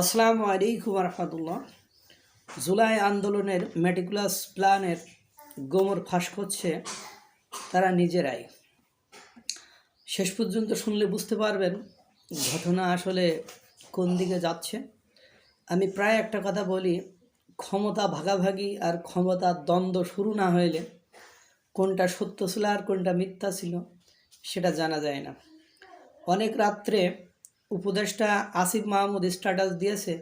আসসালামু আলাইকুম রহমতুল্লাহ। জুলাই আন্দোলনের মেটিকুলাস প্ল্যানের গোমর ফাঁস করছে তারা নিজেরাই। শেষ পর্যন্ত শুনলে বুঝতে পারবেন ঘটনা আসলে কোন দিকে যাচ্ছে। আমি প্রায় একটা কথা বলি, ক্ষমতা ভাগাভাগি আর ক্ষমতার দ্বন্দ্ব শুরু না হইলে কোনটা সত্য ছিল আর কোনটা মিথ্যা ছিল সেটা জানা যায় না। অনেক রাত্রে উপদেষ্টা আসিফ মাহমুদ স্ট্যাটাস দিয়েছে,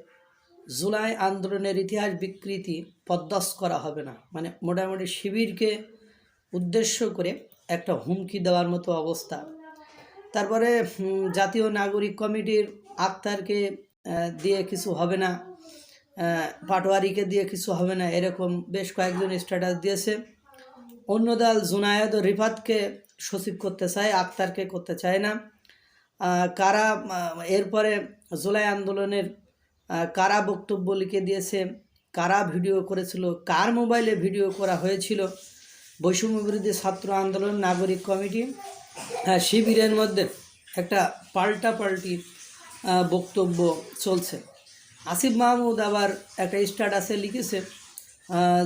জুলাই আন্দোলনের ইতিহাস বিকৃতি পদ্মাস করা হবে না। মানে মোটামুটি শিবিরকে উদ্দেশ্য করে একটা হুমকি দেওয়ার মতো অবস্থা। তারপরে জাতীয় নাগরিক কমিটির আক্তারকে দিয়ে কিছু হবে না পাটোয়ারিকে দিয়ে কিছু হবে না, এরকম বেশ কয়েকজন স্ট্যাটাস দিয়েছে। অন্য দল জুনায়েদ ও রিফাতকে সচিব করতে চায়, আক্তারকে করতে চায় না। কারা এরপরে জুলাই আন্দোলনের কারা বক্তব্য লিখে দিয়েছে, কারা ভিডিও করেছিল, কার মোবাইলে ভিডিও করা হয়েছিল, বৈষম্য বিরোধী ছাত্র আন্দোলন, নাগরিক কমিটি হ্যাঁ শিবিরের মধ্যে একটা পাল্টা পাল্টি বক্তব্য চলছে। আসিফ মাহমুদ আবার একটা স্ট্যাটাসে লিখেছে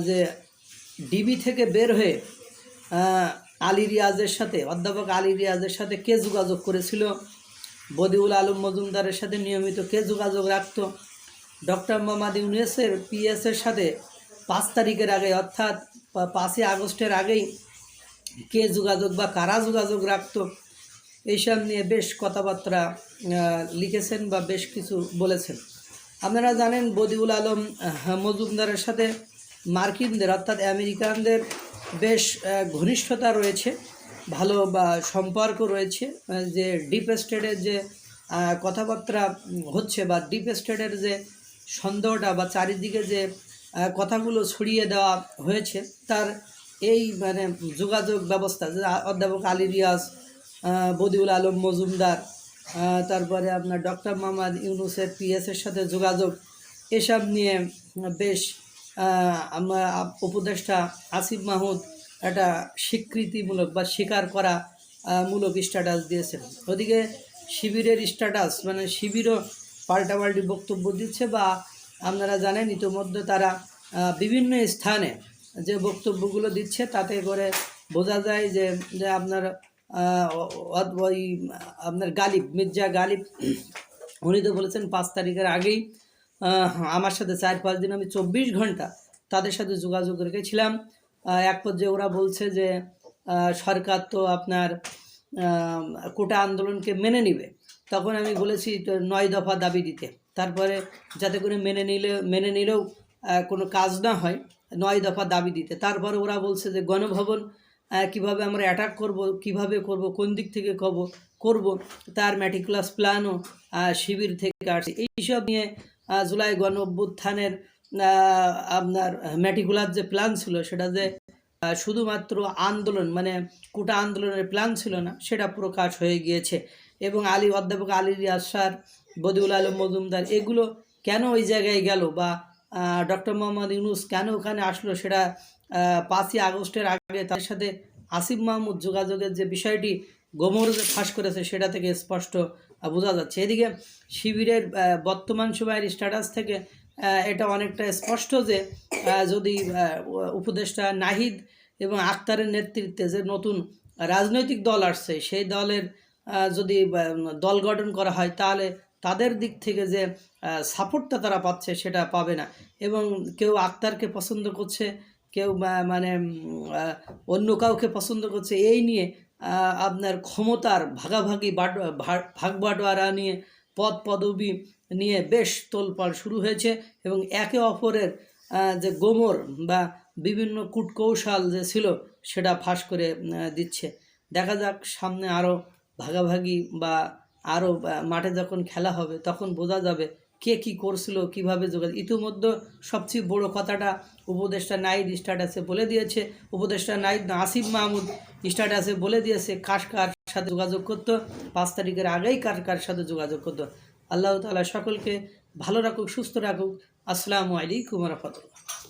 যে ডিবি থেকে বের হয়ে আলী রিয়াজের সাথে, অধ্যাপক আলী রিয়াজের সাথে কে যোগাযোগ করেছিল বদিউল আলম মজুমদারের সাথে নিয়মিত কে যোগাযোগ রাখত? ডক্টর মোহাম্মদ ইউনুসের পিএসের সাথে পাঁচ তারিখের আগে, অর্থাৎ পাঁচই আগস্টের আগেই কে যোগাযোগ বা কারা যোগাযোগ রাখত? এইসব নিয়ে বেশ কথাবার্তা লিখেছেন বা বেশ কিছু বলেছেন। আপনারা জানেন বদিউল আলম মজুমদারের সাথে মার্কিনদের, অর্থাৎ আমেরিকানদের বেশ ঘনিষ্ঠতা রয়েছে। ভালো বা সম্পর্ক রয়েছে যে ডিপ স্টেটের যে কথাবার্তা হচ্ছে বা ডিপ স্টেটের যে সন্দেহটা বা চারিদিকে যে কথাগুলো ছড়িয়ে দেওয়া হয়েছে, তার এই মানে যোগাযোগ ব্যবস্থা, যে অধ্যাপক আলী রিয়াজ বদিউল আলম মজুমদার তারপরে আপনার ডক্টর মোহাম্মদ ইউনুসের পিএসের সাথে যোগাযোগ, এসব নিয়ে বেশ উপদেষ্টা আসিফ মাহমুদ একটা স্বীকৃতিমূলক বা স্বীকার করা মূলক স্ট্যাটাস দিয়েছেন। ওদিকে শিবিরের স্ট্যাটাস মানে শিবিরও পাল্টাপাল্টি বক্তব্য দিচ্ছে বা আপনারা জানেন ইতিমধ্যে তারা বিভিন্ন স্থানে যে বক্তব্যগুলো দিচ্ছে তাতে করে বোঝা যায় যে যে আপনার ওই, আপনার গালিব, মির্জা গালিব, উনি তো বলেছেন পাঁচ তারিখের আগেই আমার সাথে চার পাঁচ দিন আমি চব্বিশ ঘণ্টা তাদের সাথে যোগাযোগ রেখেছিলাম। এক পর্যায়ে ওরা বলছে যে সরকার তো আপনার কোটা আন্দোলনকে মেনে নিবে। তখন আমি বলেছি নয় দফা দাবি দিতে। তারপরে যাতে করে মেনে নিলে, মেনে নিলেও কোনো কাজ না হয়, নয় দফা দাবি দিতে। তারপরে ওরা বলছে যে, গণভবন কীভাবে আমরা অ্যাটাক করব, কীভাবে করব, কোন দিক থেকে কব, করব, তার ম্যাটিকুলাস প্ল্যানও শিবির থেকে আসছে। এইসব নিয়ে জুলাই গণ অভ্যুত্থানের আপনার ম্যাটিকুলার যে প্ল্যান ছিল সেটা যে শুধুমাত্র আন্দোলন মানে কোটা আন্দোলনের প্ল্যান ছিল না, সেটা প্রকাশ হয়ে গিয়েছে। এবং আলী অধ্যাপক আলী রিয়াজ স্যার বদিউল আলম মজুমদার, এগুলো কেন ওই জায়গায় গেল বা ডক্টর মোহাম্মদ ইউনুস কেন ওখানে আসলো সেটা পাঁচই আগস্টের আগে তার সাথে আসিফ মাহমুদ যোগাযোগের যে বিষয়টি গোমর ফাঁস করেছে সেটা থেকে স্পষ্ট বোঝা যাচ্ছে। এদিকে শিবিরের বর্তমান সময়ের স্ট্যাটাস থেকে এটা অনেকটা স্পষ্ট যে যদি উপদেষ্টা নাহিদ এবং আক্তারের নেতৃত্বে যে নতুন রাজনৈতিক দল আসছে, সেই দলের যদি দল গঠন করা হয়, তাহলে তাদের দিক থেকে যে সাপোর্টটা তারা পাচ্ছে, সেটা পাবে না। এবং কেউ আক্তারকে পছন্দ করছে, কেউ মানে অন্য কাউকে পছন্দ করছে, এই নিয়ে আপনার ক্ষমতার ভাগাভাগি বাট ভাগ বাটোয়ারা নিয়ে পদ পদবি নিয়ে বেশ তোলপাড় শুরু হয়েছে এবং একে অপরের যে গোমর বা বিভিন্ন কূটকৌশল যে ছিল সেটা ফাঁস করে দিচ্ছে। দেখা যাক সামনে আরও ভাগাভাগি বা আরও মাঠে যখন খেলা হবে তখন বোঝা যাবে কে কি করছিল, কীভাবে যোগাযোগ, ইতিমধ্যে সবচেয়ে বড় কথাটা উপদেষ্টা নাইদ স্ট্যাটাসে বলে দিয়েছে। উপদেষ্টা নাইদ আসিফ মাহমুদ স্ট্যাটাসে বলে দিয়েছে, কার কার সাথে যোগাযোগ করতো, পাঁচ তারিখের আগেই কার কার সাথে যোগাযোগ করতো। আল্লাহ তালা সকলকে ভালো রাখুক, সুস্থ রাখুক। আসসালামু আলাইকুম রহমতুল্লাহ।